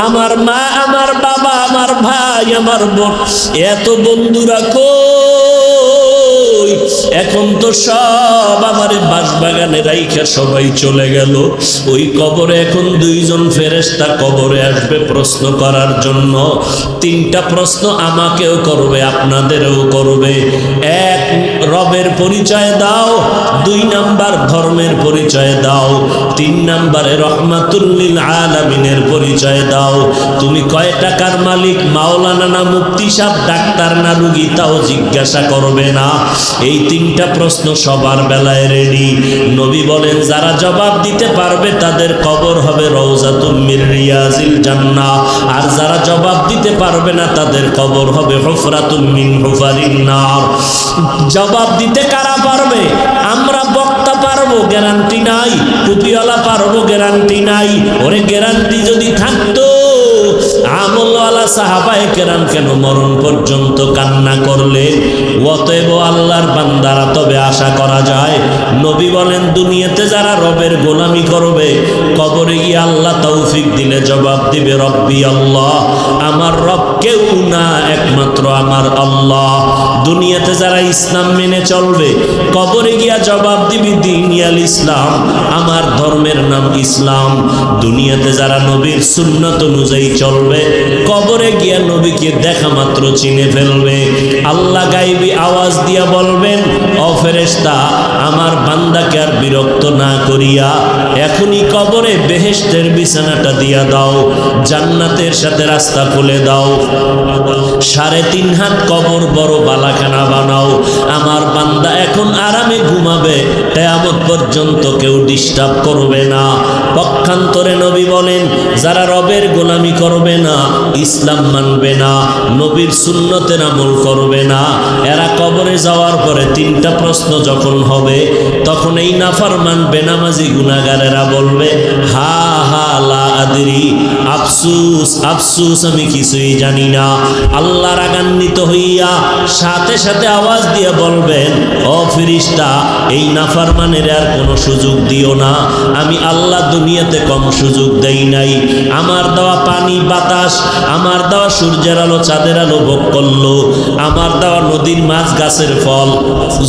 আমার মা আমার বাবা আমার ভাই আমার বোন এত বন্ধুরা কই? এখন তো সব আমার বাসবাগানে রাইখা সবাই চলে গেল। ওই কবরে এখন দুইজন ফেরেস্তা কবরে আসবে প্রশ্ন করার জন্য। তিনটা প্রশ্ন আমাকেও করবে, আপনাদেরও করবে। এক, রবের পরিচয় দাও। দুই নাম্বার, ধর্মের পরিচয় দাও। তিন নাম্বারে রহমাতুল্লিল আলামিনের পরিচয় দাও। তুমি কয় টাকার মালিক? মাওলানা না মুক্তি সাহ ডাক্তার না রুগী, তাও জিজ্ঞাসা করবে না। এই তিনটা প্রশ্ন সবার বেলায় রেডি নবী বলেন, যারা জবাব দিতে পারবে তাদের কবর হবে রওজাতুল মির রিয়াজিল জান্নাহ। আর যারা জবাব দিতে পারবে না তাদের কবর হবে হুফরাতুল মিন হুফারিন নার। জবাব দিতে কারা পারবে? আমরা বক্তা পারব, গ্যারান্টি নাই। টুপিওয়ালা পারব, গ্যারান্টি নাই। ওরে গ্যারান্টি যদি থাকতো আমলওয়ালা সাহাবায়ে কেরাম কেন মরণ পর্যন্ত কান্না করলে? অতএব আল্লাহর বান্দারা তবে আশা করা যায়, নবী বলেন, দুনিয়াতে যারা রবের গোলামি করবে, কবরে গিয়ে আল্লাহ তৌফিক দিলে জবাব দিবে রব্বি আল্লাহ। আমার রব কেউ না, একমাত্র আমার আল্লাহ। দুনিয়াতে যারা ইসলাম মেনে চলবে, কবরে গিয়া জবাব দিবি দিনিয়াল ইসলাম। আমার ধর্মের নাম ইসলাম। দুনিয়াতে যারা নবীর সুন্নত অনুযায়ী চলবে কবরে গিয়া নবীকে দেখা মাত্র চিনে ফেলবে। আল্লাহ গাইবি আওয়াজ দিয়া বলবেন, ও ফেরেশতা, আমার বান্দাকে আর বিরক্ত না করিয়া এখনই কবরে বেহেশতের বিছানাটা দিয়া দাও, জান্নাতের সাথে রাস্তা খুলে দাও। সাড়ে তিন হাত কবর বড় বালাখানা বানাও। আমার বান্দা এখন আরামে ঘুমাবে, কেয়ামত পর্যন্ত কেউ ডিস্টার্ব করবে না। পক্ষান্তরে নবী বলেন, যারা রবের গোলামি করবে না ইসলাম মানবে না, নবীর সুন্নতের আমল করবে না। এরা কবরে যাওয়ার পরে তিনটা প্রশ্ন যখন হবে, তখন এই নাফারমান বেনামাজি গুনাগারেরা বলবে, হা হা, লা আদরি, আফসুস আফসুস, আমি কিছুই জানি না। আল্লাহ রাগান্বিত হইয়া সাথে সাথে আওয়াজ দিয়ে বলবেন, ও ফিরিস্তা, এই নাফারমানের আর কোনো সুযোগ দিও না। আমি আল্লাহ দুনিয়াতে কম সুযোগ দেই নাই। আমার দেওয়া পানি, বাতাস আমার দেওয়া সূর্যের আলো, চাঁদের আলো ভোগ করল। আমার দেওয়া নদীর মাছ, গাছের ফল,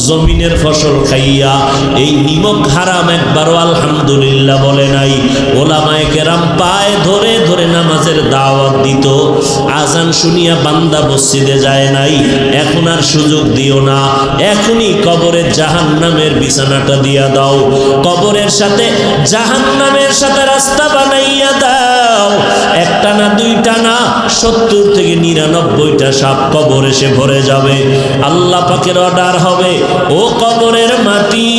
জমিনের ফসল খাইয়া এই নিমক হারাম একবারও আলহামদুলিল্লাহ বলে নাই। ওলামায় কেরাম পায়ে ধরে ধরে নামাজের দাওয়াত দিত। আজান শুনিয়া বান্দা মসজিদে যায় নাই। এখন আর সুযোগ দিও না। এখনই কবরের জাহান নামের বিছানাটা দিয়া দাও। কবরের সাথে জাহান নামের সাথে রাস্তা বানাইয়া দাও। একটা না, দুইটা না, সত্তর থেকে নিরানব্বইটা সাপ কবর এসে ভরে যাবে। আল্লাহ পাখের অর্ডার হবে, ও কবরের মাটি,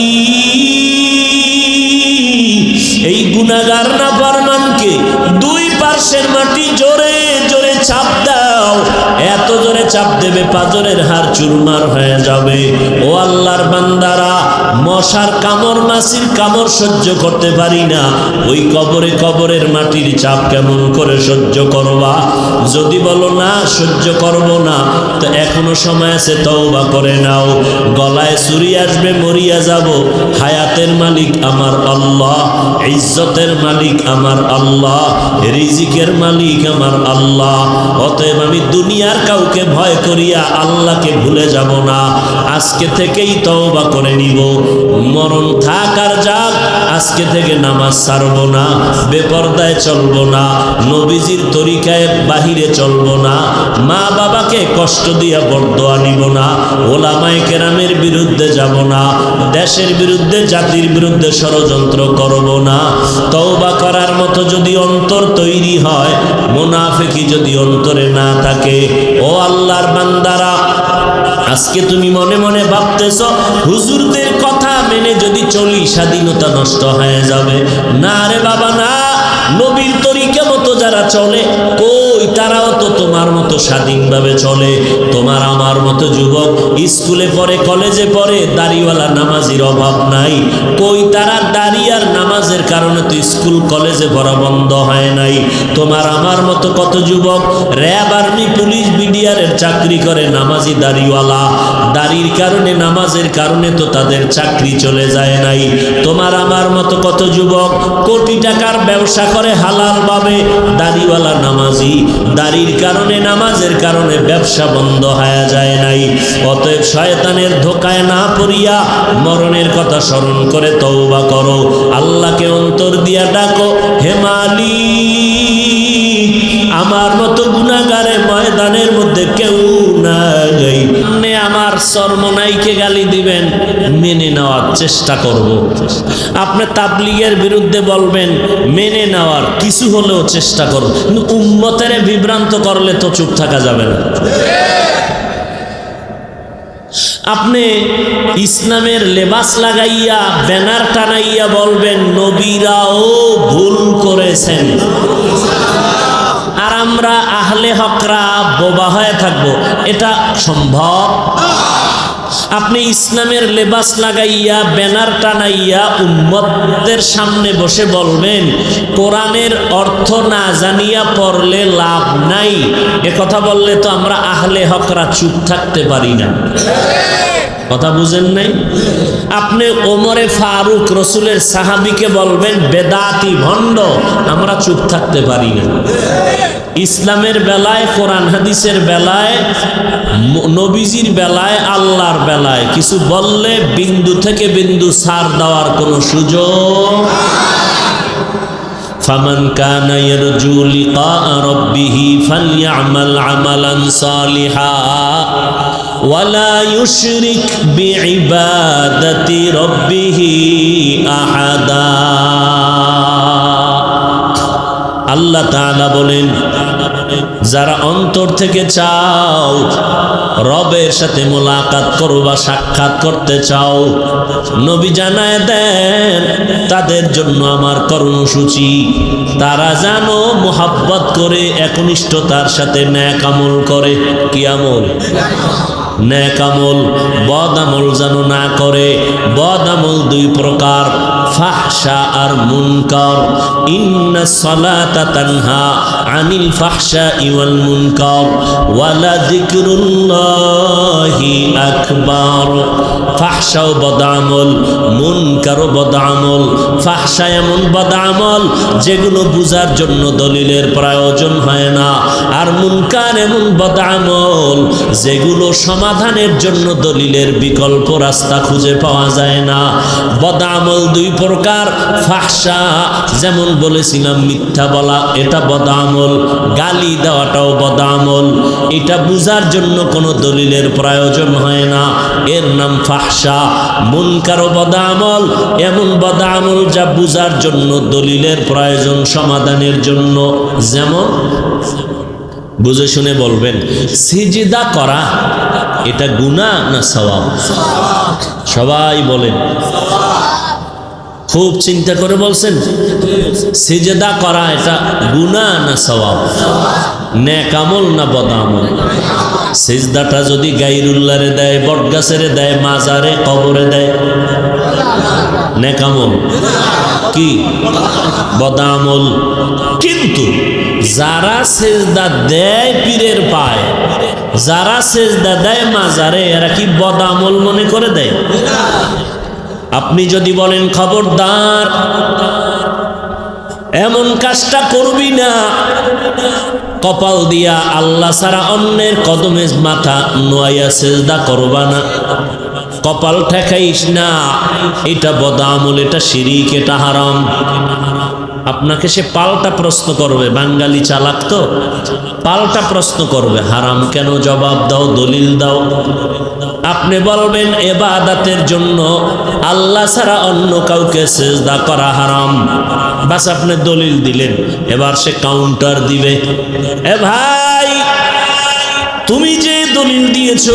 এই গুণাগার না পারমানকে দুই পার্শ্বের মাটি জোরে জোরে চাপ দাও। এত জোরে চাপ দেবে পাজরের হার চুরমার হয়ে যাবে। ও আল্লাহর বান্দারা, মশার কামড়, মাসির কামড় সহ্য করতে পারি না। ওই কবরে কবরের মাটির চাপ কেমন করে সহ্য করবা? যদি বলো, না, সহ্য করব না। তো এখনও সময় আছে, তওবা করে নাও। গলায় চুরি আসবে, মরিয়া যাব। হায়াতের মালিক আমার আল্লাহ, ইজ্জতের মালিক আমার আল্লাহ, রিজিকের মালিক আমার আল্লাহ। অতএব আমি দুনিয়ার কাউকে ভয় করিয়া আল্লাহকে ভুলে যাব না। আজকে থেকেই তওবা করে নিব। মরণ থাক আর যাক আজকে থেকে নামাজ ছাড়ব না, বেপর্দায় চলব না, নবীজির তরিকায় বাহিরে চলব না, মা বাবাকে কষ্ট দিয়া বরদোয়া নিব না, ওলামায় কেরামের বিরুদ্ধে যাব না, দেশের বিরুদ্ধে, জাতির বিরুদ্ধে ষড়যন্ত্র করব না। তওবা করার মতো যদি অন্তর তৈরি হয়, মোনাফেকি যদি অন্তরে না থাকে, ও আল্লাহর বান্দারা, আজকে তুমি মনে মনে ভাবতেছ, হুজুরদের কথা মেনে যদি চলি, স্বাধীনতা নষ্ট হয়ে যাবে। না রে বাবা যারা চলে, কই তারাও তো তোমার মতো স্বাধীনভাবে চলে। তোমার আমার মতো যুবক স্কুলে পড়ে, কলেজে পড়ে, দাড়িওয়ালা নামাজির অভাব নাই। কই তারা দাড়ি আর নামাজের কারণে তো স্কুল, কলেজে পড়া বন্ধ হয় নাই। তোমার আমার মতো কত যুবক, র্যাব আর্মি, পুলিশ বিডিআরের চাকরি করে, নামাজি দাড়িওয়ালা। দাড়ির কারণে, নামাজের কারণে তো তাদের চাকরি চলে যায় নাই। তোমার আমার মতো কত যুবক, কোটি টাকার ব্যবসা করে হালাল ভাবে দাড়িওয়ালা নামাজি, দাড়ির কারণে, নামাজের কারণে ব্যবসা বন্ধ হয়ে যায় নাই। অতএব শয়তানের ধোকায় না পড়িয়া মরণের কথা স্মরণ করে তৌবা করো। আল্লাহকে অন্তর দিয়া ডাকো হেমালি আমার মতো গুণাগারে ময়দানের মধ্যে গালি দিবেন, মেনে নেওয়ার চেষ্টা করব। আপনি তাবলিগের বিরুদ্ধে বলবেন, মেনে নেওয়ার কিছু হলেও চেষ্টা করব। উম্মতের বিভ্রান্ত করলে তো চুপ থাকা যাবে না। আপনি ইসলামের লেবাস লাগাইয়া, ব্যানার টানাইয়া বলবেন, নবীরাও ভুল করেছেন। আমরা আহলে হকরা বোবা হয়ে থাকব। এটা সম্ভব? আপনি ইসলামের লেবাস লাগাইয়া, ব্যানার টানাইয়া উম্মতদের সামনে বসে বলবেন, কোরআনের অর্থ না জানিয়া পড়লে লাভ নাই। এ কথা বললে তো আমরা আহলে হকরা চুপ থাকতে পারি না। কথা বুঝেন নাই? আপনি ওমরে ফারুক রসুলের সাহাবিকে বলবেন, বেদাতি ভণ্ড, আমরা চুপ থাকতে পারি না। ইসলামের বেলায় কোরআন হাদিসের বেলায় ম- নবীজির বেলায় আল্লাহর বেলায় কিছু বললে বিন্দু থেকে বিন্দু সার দেওয়ার কোনো সুযোগ فمن كان يرجو لقاء ربه فليعمل عملا صالحا ولا يشرك بعبادة ربه أحدا আল্লাহ তাআলা বলেন যারা অন্তর থেকে চাও, রবের সাথে মোলাকাত করবা সাক্ষাৎ করতে চাও, নবী জানায় দেন, তাদের জন্য আমার কর্মসূচি তারা জানো মোহাব্বত করে, একনিষ্ঠতার সাথে ন্যাক আমল করে। কি আমল? ন্যাক আমল বদ আমল যেন না করে। বদ আমল দুই প্রকার, ফাহশা আর মুনকার। ইন্না সালাতা তানহা আনিল ফাহশা ওয়াল মুনকার। ওয়ালা যিকরুল্লাহি আকবার। ফাহশাও বদামল, মুনকারও বদামল। ফাহশা এমন বদামল, যেগুলো বুঝার জন্য দলিলের প্রয়োজন হয় না। আর মুনকার এমন বদামল, যেগুলো সমাধানের জন্য দলিলের বিকল্প রাস্তা খুঁজে পাওয়া যায় না। বদামল দুই প্রকার, ফাহশা, যেমন বলেছিলাম মিথ্যা বলা, এটা বদামল, গালি দেওয়াটাও বদামল। এটা বুঝার জন্য কোনো দলিলের প্রয়োজন হয় না। এর নাম ফাহশা। মুনকারও বদামল, এমন বদামল যা বুঝার জন্য দলিলের প্রয়োজন সমাধানের জন্য। যেমন বুঝে শুনে বলবেন, সিজিদা করা, এটা গুণা না সবাব সবাই বলেন। খুব চিন্তা করে বলছেন, সিজেদা করা, এটা গুণা না সওয়াব? নেকামল না বদামল সিজদাটা যদি গাইরুল্লারে দেয়, বটগাছেরে দেয়, মাজারে কবরে দেয়। নেকামল। কি? বদামল। কিন্তু যারা সেজদা দেয়, পীরের পায়। যারা সেজদা দেয়, মাজারে, এরা কি বদামল মনে করে দেয়? আপনি যদি বলেন, খবরদার এমন কাজটা করবি না। কপাল দিয়া আল্লাহ সারা অন্যের কদমে মাথা নোয়াইয়া সেজদা করবা না। কপাল ঠেকাইস না। এটা বদামল এটা শিরিক, এটা হারাম। আপনাকে সে পাল্টা প্রশ্ন করবে, বাঙালি চালাক তো। পাল্টা প্রশ্ন করবে, হারাম কেন? জবাব দাও, দলিল দাও। আপনি বলবেন এবাদাতের জন্য আল্লাহ ছাড়া অন্য কাউকে সেজদা করা হারাম। বাস আপনি দলিল দিলেন, এবার সে কাউন্টার দিবে। এ ভাই! তুমি যে দলিল দিয়েছ,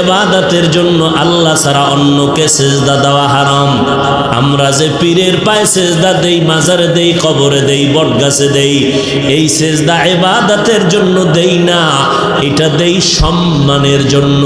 এবাদাতের জন্য আল্লাহ ছাড়া অন্যকে সেজদা দেওয়া হারাম। আমরা যে পীরের পায়ে সেজদা দেই, মাজারে দেই, কবরে দেই, বটগাছে দেই, এই সেজদা এবাদাতের জন্য দেই না, এটা দেই সম্মানের জন্য।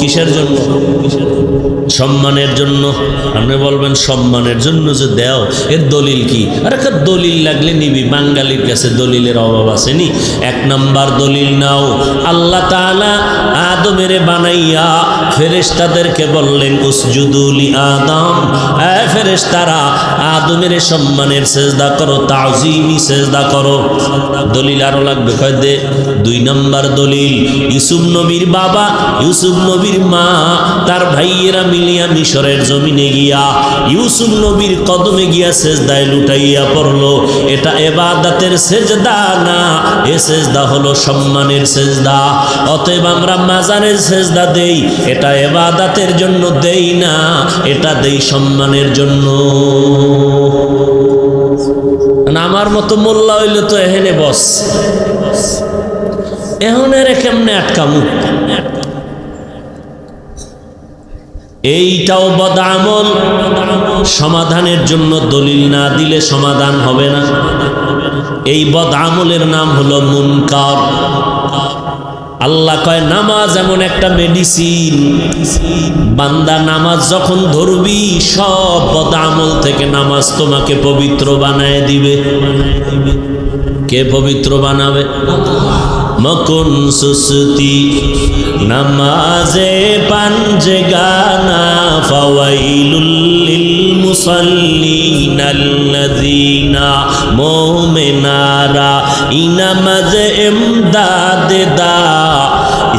কিসের জন্য? কিসের জন্য? সম্মানের জন্য। আপনি বলবেন, সম্মানের জন্য যে দেও, এর দলিল কি? আর একটা দলিল লাগলে নিবি। বাঙালির কাছে দলিলের অভাব আছে নি এক নাম্বার দলিল নাও। আল্লাহ তাআলা আদমের বানাইয়া ফেরেশতাদেরকে বললেন উসজুদুলি আদম। এ ফেরেশতারা, আদমের সম্মানের সেজদা করো, তাজিমি সেজদা করো। দলিল আরও লাগবে। কয় দে, দুই নাম্বার দলিল, ইউসুফ নবীর বাবা, ইউসুফ নবীর মা, তার ভাইয়েরা মিলিয়া মিশরের জমিনে গিয়া ইউসুফ নবীর কদমে গিয়া সেজদায় লুটাইয়া পড়ল। এটা এবাদাতের সেজদা না, এ সেজদা হলো সম্মানের সেজদা। অতএব আমরা মাজারের সেজদা দেই, এটা এবাদাতের জন্য দেই না, এটা দেই সম্মানের জন্য। আমার মতো মোল্লা হইলে তো এহেনে বস। এহনের কেমনে আটকামু? এইটাও বদামল। সমাধানের জন্য দলিল না দিলে সমাধান হবে না। এই বদামলের নাম হলো মুনকার। আল্লাহ কয়, নামাজ এমন একটা মেডিসিন বান্দা নামাজ যখন ধরবি, সব বদামল থেকে নামাজ তোমাকে পবিত্র বানায় দিবে। কে পবিত্র বানাবে? মকুন সুস্তি নামাজে পাঞ্জে গানা, ফাওয়াইলুল লিল মুসাল্লিন আল্লাযীনা মুমিনারা, ইনামাজ ইমদাদ দা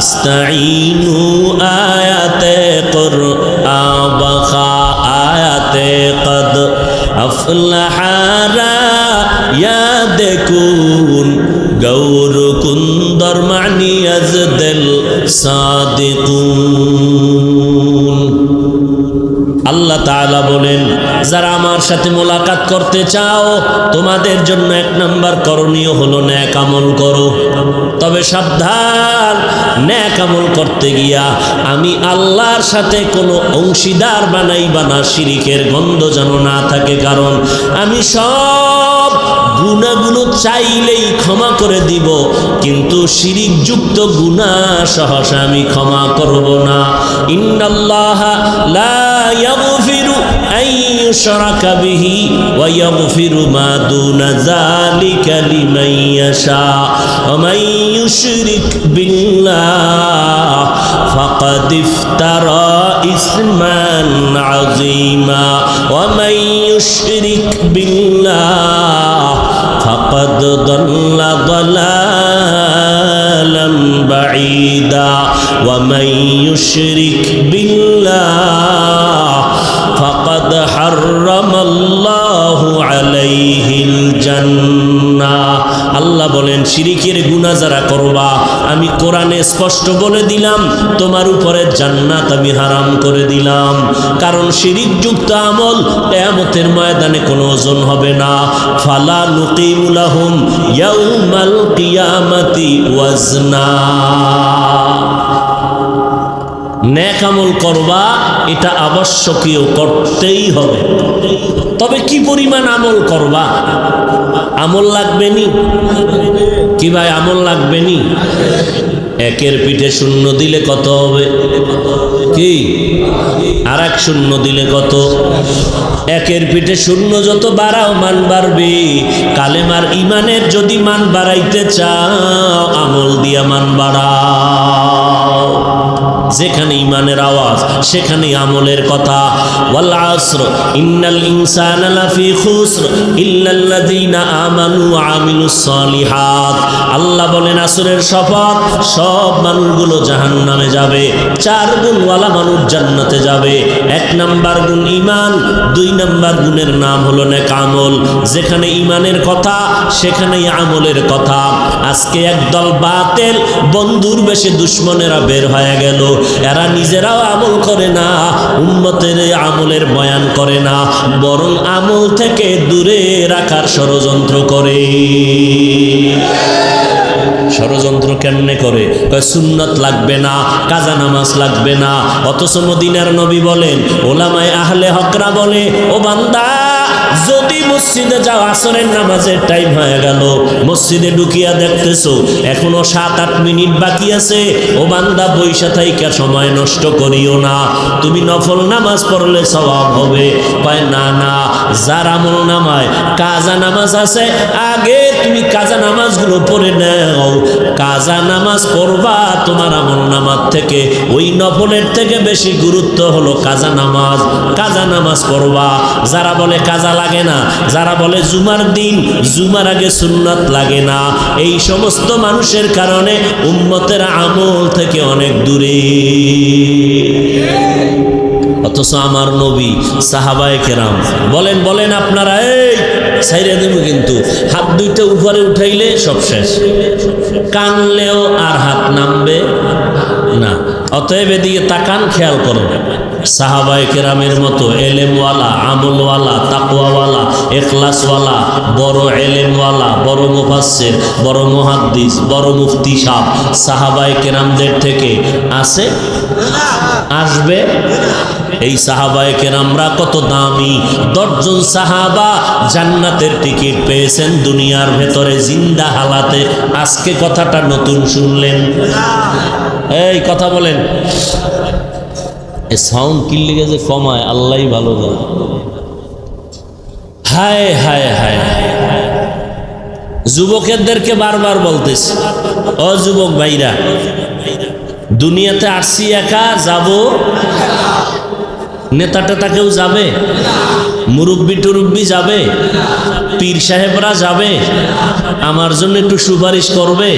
ইস্তাইনু আয়াতে কুরআন আয়াতে কদ, আফলাহারা ইয়াদ কুন কুন্দর মানি আজ দিল আল্লাহ তাআলা বলেন, যারা আমার সাথে মোলাকাত করতে চাও, তোমাদের জন্য এক নাম্বার করণীয় হলো ন্যাক আমল করো। তবে সাবধান, ন্যাক আমল করতে গিয়া আমি আল্লাহর সাথে কোনো অংশীদার বানাইবা না, শিরিকের গন্ধ যেন না থাকে, কারণ আমি সব গুণাগুলো চাইলেই ক্ষমা করে দিব, কিন্তু শিরিক যুক্ত গুণা সহসা আমি ক্ষমা করব না। ইন্নাল্লাহ লা ইয়াগফিরু আন ইউশরাকা বিহি ওয়া ইয়াগফিরু মা দুনা যালিকা লিমান ইয়াশা। ومن يشرك بالله فقد افترى إثما عظيما ومن يشرك بالله فقد ضل ضلالا بعيدا ومن يشرك بالله فقد حرم الله عليه জাননা আল্লাহ বলেন, শিরিকের গুণা যারা করবা, আমি কোরআনে স্পষ্ট বলে দিলাম, তোমার উপরে জান্নাত আমি হারাম করে দিলাম। কারণ শিরিক যুক্ত আমল কিয়ামতের ময়দানে কোনো ওজন হবে না। ফালা নুকিমুলাহুম ইয়াউমাল কিয়ামতি ওয়াজনা। ন্যাক আমল করবা, এটা আবশ্যকীয় করতেই হবে। তবে কি পরিমাণ আমল করবা? আমল লাগবে নি? কি ভাই, আমল লাগবে নি? একের পিঠে শূন্য দিলে কত হবে? কি? আর এক শূন্য দিলে কত? একের পিঠে শূন্য যত বাড়াও মান বাড়বে। কালেমার ইমানের যদি মান বাড়াইতে চাও, আমল দিয়া মান বাড়াও। যেখানে ইমানের আওয়াজ সেখানে আমলের কথা। ইন্নাল লাফি খুসর আমানু ওয়া আমিলুস আল্লাহ বলেন, আসরের শপথ, সব মানুষগুলো জাহান্নামে যাবে। চার গুণওয়ালা মানুষ জান্নাতে যাবে। এক নাম্বার গুণ ইমান দুই নাম্বার গুণের নাম হলো নেক আমল যেখানে ইমানের কথা, সেখানেই আমলের কথা। আজকে একদল বাতেল বন্ধুর বেশে দুশ্মনেরা বের হয়ে গেল। এরা নিজেরাও আমল করে না উন্মতের আমলের বয়ান করে না। বরং আমল থেকে দূরে রাখার ষড়যন্ত্র করে। ষড়যন্ত্র কেমনে করে? সুন্নত লাগবে না, কাজা নামাজ লাগবে না। অথচ মদিনার নবী বলেন, ওলামায় আহলে হকরা বলে, ও বান্দা যদি মসজিদে যাও, আসরের নামাজের টাইম হয়ে গেল। মসজিদে ঢুকিয়া দেখতেছো, এখনও সাত, আট মিনিট বাকি আছে। ও বান্দা বৈশা থাইকা সময় নষ্ট করিও না। তুমি নফল নামাজ পড়লে স্বভাব হবে। কয়, না না, যার আমল নামায় কাজা নামাজ আছে, আগে তুমি কাজা নামাজগুলো পড়ে নাও। কাজা নামাজ পড়বা, তোমার আমল নামাজ থেকে। ওই নফলের থেকে বেশি গুরুত্ব হলো কাজা নামাজ। কাজা নামাজ পড়বা। যারা বলে কাজা লাগে না। যারা বলে জুমার দিন, জুমার আগে সুন্নাত লাগে না। এই সমস্ত মানুষের কারণে উম্মতের আমল থেকে অনেক দূরে। অথচ আমার নবী, সাহাবায়ে কেরাম, বলেন বলেন আপনারা, এই সাইরে দেব কিন্তু। হাত দুইটা উপরে উঠাইলে সব শেষ। কানলেও আর হাত নামবে না। অতএব এদিকে তাকান, খেয়াল করো। সাহাবায়ে কেরামের মতো এলেমওয়ালা, আমলওয়ালা, তাকওয়াওয়ালা এখলাসওয়ালা বড় এলেমওয়ালা, বড় মুফাসসির, বড় মুহাদ্দিস, বড় মুফতি সাহ সাহাবায়ে কেরামদের থেকে আসে আসবে? এই সাহাবায়ে কেরামরা কত দামি। দশজন সাহাবা জান্নাতের টিকিট পেয়েছেন, দুনিয়ার ভেতরে জিন্দা হালাতে। আজকে কথাটা নতুন শুনলেন। এই কথা বলেন। সাউন্ড কিনলে গেছে কমায় আল্লাহ ভালো যায় হায় হায় হায় যুবকেরদেরকে বারবার বলতেছি, ও যুবক ভাইরা, দুনিয়াতে আসছি একা যাব? নেতা টেতা কেউ যাবে? মুরব্বি টুরুব্বি যাবে? পীর সাহেবরা যাবে? আমার জন্য একটু সুপারিশ করবে?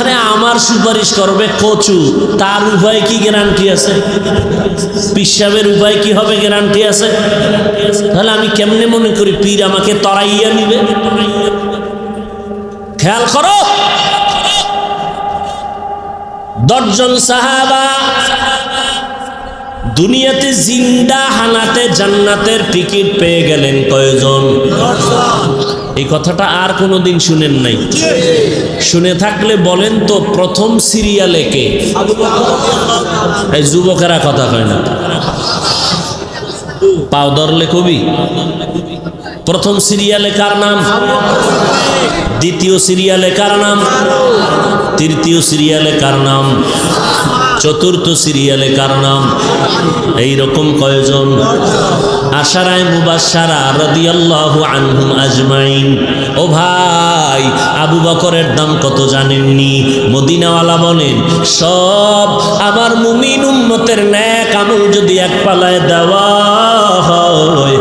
আরে আমার সুপারিশ করবে কচু। তার উপায় কি গ্যারান্টি আছে? পীর সাহেবের উপায় কি হবে গ্যারান্টি আছে? তাহলে আমি কেমনে মনে করি পীর আমাকে তরাইয়া নিবে? খেয়াল করো। দশজন সাহাবা দুনিয়াতে জিন্দা হানাতে জান্নাতের টিকিট পেয়ে গেলেন কয়জন? এই কথাটা আর কোনোদিন শুনেন নাই। শুনে থাকলে বলেন তো প্রথম সিরিয়ালে কে? এই যুবকেরা কথা কয় না। পাও ধরলে কবি। প্রথম সিরিয়ালে কার নাম? দ্বিতীয় সিরিয়ালে কার নাম? তৃতীয় সিরিয়ালে কার নাম? চতুর্থ সিরিয়ালে কার নাম? এইরকম কয়জন? আশারায় মুবাসারা রাদিয়াল্লাহু আনহুম আজমাইন। ও ভাই, আবু বকরের দাম কত জানেননি? মদিনাওয়ালা বলেন, সব আমার মুমিন উম্মতের ন্যাক আমল যদি এক পালায় দেওয়া হয়,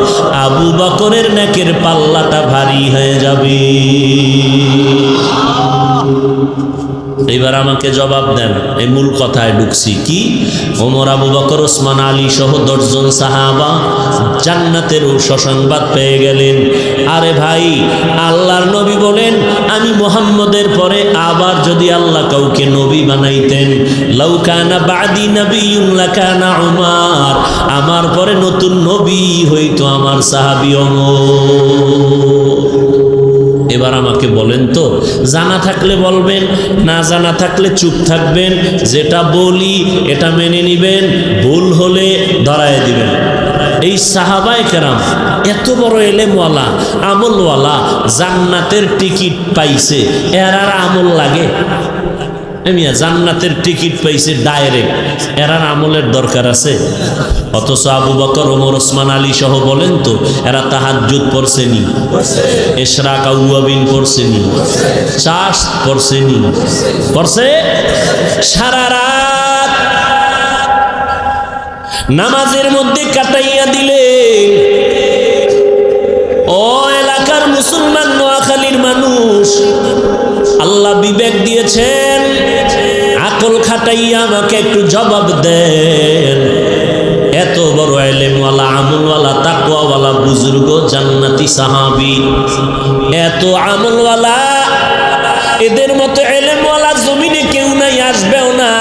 আবু বকরের ন্যাকের পাল্লাটা ভারী হয়ে যাবে। এবার আমাকে জবাব দেন, এই মূল কথায় ঢুকছি। কি? ওমর, আবু বকর, ওসমান, আলী সহ দশজন সাহাবা জান্নাতের সসংবাদ পেয়ে গেলেন। আরে ভাই, আল্লাহর নবী বলেন, আমি মোহাম্মদের পরে আবার যদি আল্লাহ কাউকে নবী বানাইতেন লৌকানা বাদি নবী লাকানা উমার, আমার পরে নতুন নবী হইতো আমার সাহাবি এবার আমাকে বলেন তো, জানা থাকলে বলবেন, না জানা থাকলে চুপ থাকবেন, যেটা বলি এটা মেনে নিবেন, ভুল হলে ধরায় দিবেন। এই সাহাবায় কেরাম এত বড় এলেমওয়ালা, আমলওয়ালা জান্নাতের টিকিট পাইছে, এর আর আমল লাগে? এমিয়া জান্নাতের টিকিট পাইছে ডাইরেক্ট। এরার আমলের দরকার আছে। অথচ আবু বকর, ওমর, ওসমান, আলী সহ বলেন তো, এরা তাহাজ্জুদ পড়ছেনি। এশরাক, আউয়াবিন পড়ছেনি। চাষ পড়ছেনি। পড়ছে? সারা রাত। নামাজের মধ্যে কাটাইয়া দিলে, ও এলাকার মুসলমান নোয়াখালীর মানুষ। আল্লাহ বিবেক দিয়েছেন, আকল খাটাইয়া আমাকে একটু জবাব দেন। এত বড় এলেমওয়ালা আমলওয়ালা তাকুয়াওয়ালা বুজুর্গ, জান্নাতি সাহাবি। এত আমলওয়ালা, এদের মতো এলেমওয়ালা জমিনে কেউ নাই, আসবেও না।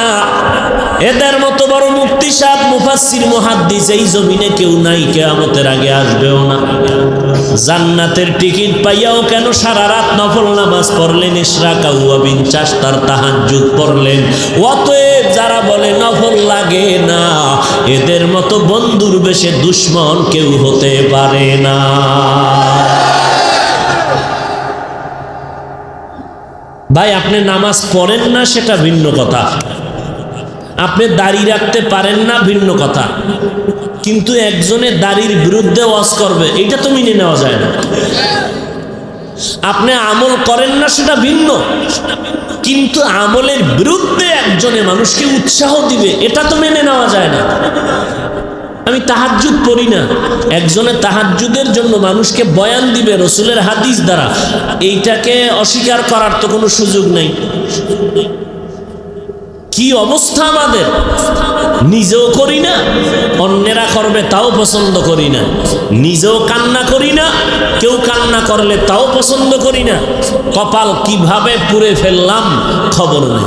এদের মতো বড় মুক্তি সাহ মুফাসির মুহাদ্দিস এই জমিনে কেউ নাই, কেয়ামতের আগে আসবেও না। জান্নাতের টিকিট পাইয়াও কেন সারা রাত নফল নামাজ পড়লেন? ইশরা কাউয়াবিন চাষ তার তাহাজ্জুদ পড়লেন। অতএব যারা বলে নফল লাগে না, এদের মতো বন্ধুর বেশে দুশ্মন কেউ হতে পারে না। ভাই, আপনি নামাজ পড়েন না সেটা ভিন্ন কথা। আপনি দাড়ি রাখতে পারেন না, ভিন্ন কথা। কিন্তু একজনে দাড়ির বিরুদ্ধে ওয়াজ করবে, এটা তো মেনে নেওয়া যায় না। আপনি আমল করেন না, সেটা ভিন্ন। কিন্তু আমলের বিরুদ্ধে একজনে মানুষকে উৎসাহ দিবে, এটা তো মেনে নেওয়া যায় না। আমি তাহাজ্জুদ পড়ি না। একজনে তাহাজ্জুদের জন্য মানুষকে বয়ান দিবে রসুলের হাদিস দ্বারা। এইটাকে অস্বীকার করার তো কোনো সুযোগ নেই। কি অবস্থা আমাদের? নিজেও করি না, অন্যেরা করবে তাও পছন্দ করি না। নিজেও কান্না করি না, কেউ কান্না করলে তাও পছন্দ করি না। কপাল কীভাবে পুড়ে ফেললাম, খবর নেই।